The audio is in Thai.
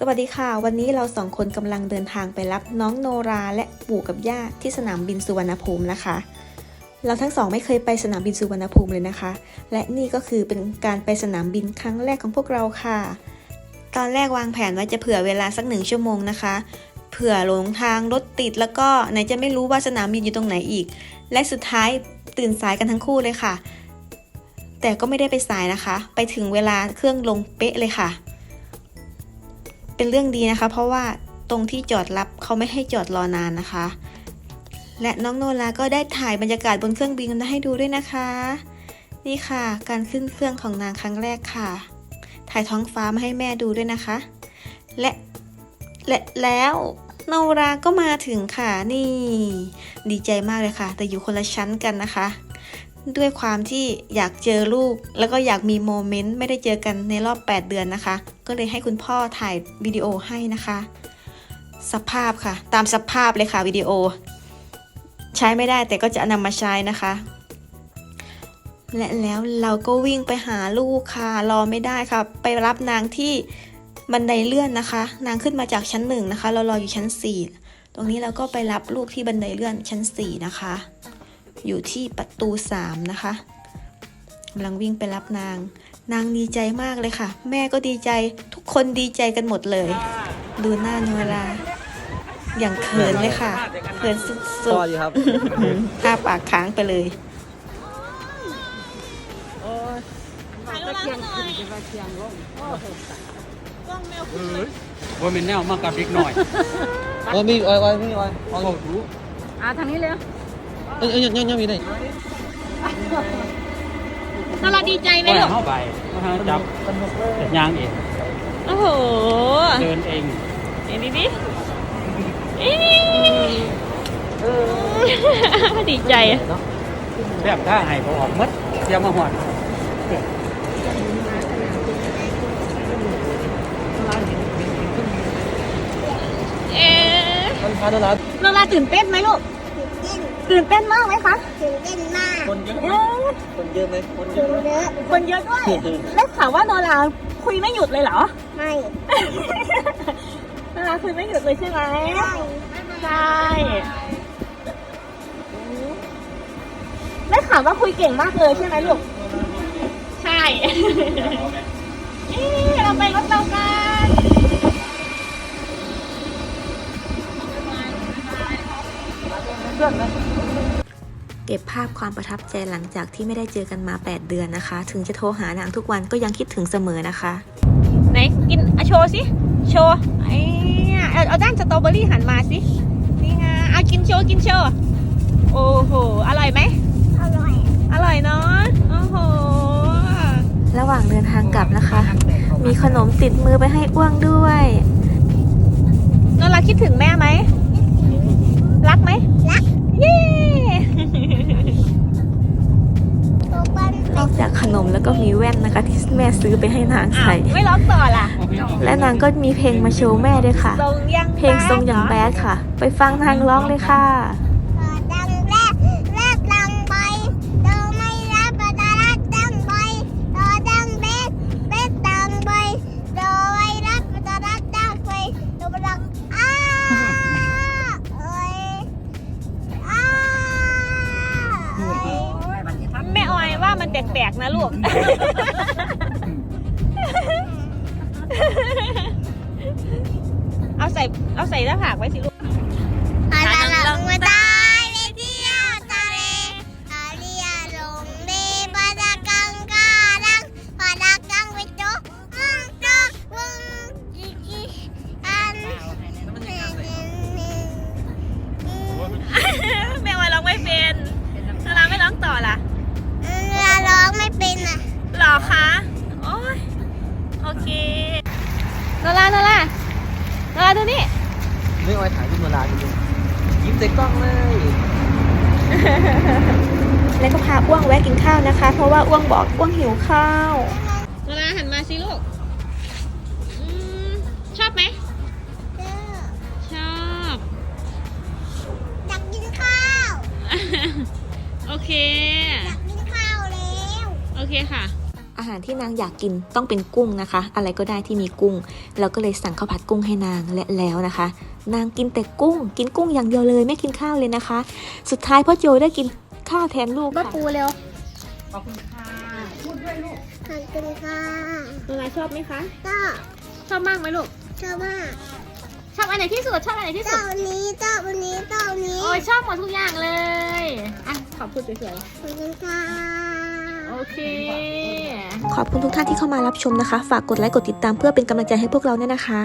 สวัสดีค่ะ วันนี้เราสองคนกำลังเดินทางไปรับน้องโนราและปู่กับย่าที่สนามบินสุวรรณภูมินะคะ เราทั้งสองไม่เคยไปสนามบินสุวรรณภูมิเลยนะคะ และนี่ก็คือเป็นการไปสนามบินครั้งแรกของพวกเราค่ะ ตอนแรกวางแผนไว้จะเผื่อเวลาสักหนึ่งชั่วโมงนะคะ เผื่อหลงทางรถติดแล้วก็ไหนจะไม่รู้ว่าสนามบินอยู่ตรงไหนอีก และสุดท้ายตื่นสายกันทั้งคู่เลยค่ะ แต่ก็ไม่ได้ไปสายนะคะ ไปถึงเวลาเครื่องลงเป๊ะเลยค่ะ เป็นเรื่องดีนะคะ เพราะว่าตรงที่จอดรับเขาไม่ให้จอดรอนานนะคะ และน้องโนราก็ได้ถ่ายบรรยากาศบนเครื่องบินมาให้ดูด้วยนะคะ นี่ค่ะ การขึ้นเครื่องของนางครั้งแรกค่ะ ถ่ายท้องฟ้ามาให้แม่ดูด้วยนะคะ และและแล้วโนราก็มาถึงค่ะนี่ ดีใจมากเลยค่ะ แต่อยู่คนละชั้นกันนะคะ ด้วยความที่อยากเจอลูก แล้วก็อยากมีโมเมนต์ไม่ได้เจอกันในรอบ 8 เดือนนะคะ ก็เลยให้คุณพ่อถ่ายวิดีโอให้นะคะ สภาพค่ะ ตามสภาพเลยค่ะวิดีโอ ใช้ไม่ได้แต่ก็จะนำมาใช้นะคะ และแล้วเราก็วิ่งไปหาลูกค่ะ รอไม่ได้ค่ะ ไปรับนางที่บันไดเลื่อนนะคะ นางขึ้นมาจากชั้นหนึ่งนะคะ เรารออยู่ชั้นสี่ตรงนี้เราก็ไปรับลูกที่บันไดเลื่อนชั้นสี่นะคะ อยู่ที่ประตูสามนะคะกำลังวิ่งไปรับนาง นางดีใจมากเลยค่ะ แม่ก็ดีใจทุกคนดีใจกันหมดเลย ดูหน้าโนราอย่างเขินเลยค่ะเขินสุพ่อดดีครับๆท่าปากค้างไปเลย ถ่ายรูปแล้วหน่อยกล้องแมวขึ้นเลยว่าเป็นแนวมากกับเด็กหน่อยโอ้ยมีโอ้ยโอ้ยมีโอ้ยโอ้ยเขารู้ อ่าทางนี้เลย เอ้ยเอ้ยยังยังยังมีได้น่ารักดีใจไหมว่าลูกเข้าไปว่าทางจับแต่ยางเองโอ้โห เดินเองเอ็นดิดิเอ๊ะดีใจอะแบบถ้าให้เขาออกมัดเดี๋ยวมาหอดเอ๊ะมันพาดรัดโนราตื่นเต้นไหมลูก ตื่นเต้นมากไหมคะตื่นเต้นมากคนเยอะเอ๊ะคนเยอะไหมคนเยตื่อะนเยอะ คนเยอะด้วยได้ข่าวว่าโนราคุยไม่หยุดเลยเหรอ ไม่โนราคุยไม่หยุดเลยใช่ไหมไม่ใช่ได้ข่าวว่าคุยเก่งมากเลยใช่ไหมลูก ใช่เอ๊ะเราไปรถเรากันเก็บภาพความประทับใจหลังจากที่ไม่ได้เจอกันมา 8 เดือนนะคะ ถึงจะโทรหานางทุกวันก็ยังคิดถึงเสมอนะคะ ไหน กินอะโชว์สิ โชว์ไอ้เนี่ยเอาเอาด้านสตรอเบอรี่หันมาสิ นี่ไงเอากินโชว์ กินโชว์ โอ้โห อร่อยไหม อร่อย อร่อยเนาะ โอ้โห ระหว่างเดินทางกลับนะคะ มีขนมติดมือไปให้อ้วงด้วยนนรักคิดถึงแม่ไหม รักไหม รัก เย้ นมแล้วก็มีแว่นนะคะ ที่แม่ซื้อไปให้นางอ้าวใส่ไม่ร้องต่อล่ะ และนางก็มีเพลงมาโชว์แม่ด้วยค่ะทรงยังเพลงทรงอย่างแบดค่ะ ไปฟังนางร้องเลยค่ะ ปลกๆนะลูก เอาใส่เอาใส่หน้าผากไว้สิลูกอาลาลงมาตา เคนารานารานาราดูนี่ไม่โอ้ยถ่ายรูปเวลาดูยิ้มใส่กล้องเลยแล้วก็พาอ้วงแวะกินข้าวนะคะ เพราะว่าอ้วงบอกอ้วงหิวข้าวนาราหันมาสิลูกอืมชอบไหมชอบอยากกินข้าวโอเค อยากกินข้าวแล้ว โอเคค่ะอา หารที่นางอยากกินต้องเป็นกุ้งนะคะ อะไรก็ได้ที่มีกุ้ง เราก็เลยสั่งข้าวผัดกุ้งให้นางและแล้วนะคะ นางกินแต่กุ้ง กินกุ้งอย่างเดียวเลยไม่กินข้าวเลยนะคะ สุดท้ายพ่อโจได้กินข้าวแทนลูกบ้าค่ะปูเร็วขอบคุณค่ะขอบคุณค่ะโนราชอบไหมคะก็ชอบมากไหมลูกชอบมากชอบอันไหนที่สุดชอบอันไหนที่สุเจ้าดวันนี้เจ้าวันนี้เจ้าวันนี้โอ้ยชอบหมดทุกอย่างเลยอะขอบคุณสวยขอบคุณค่ะๆ โอเค ขอบคุณทุกท่านที่เข้ามารับชมนะคะ ฝากกดไลค์กดติดตามเพื่อเป็นกำลังใจให้พวกเราเนี่ยนะคะ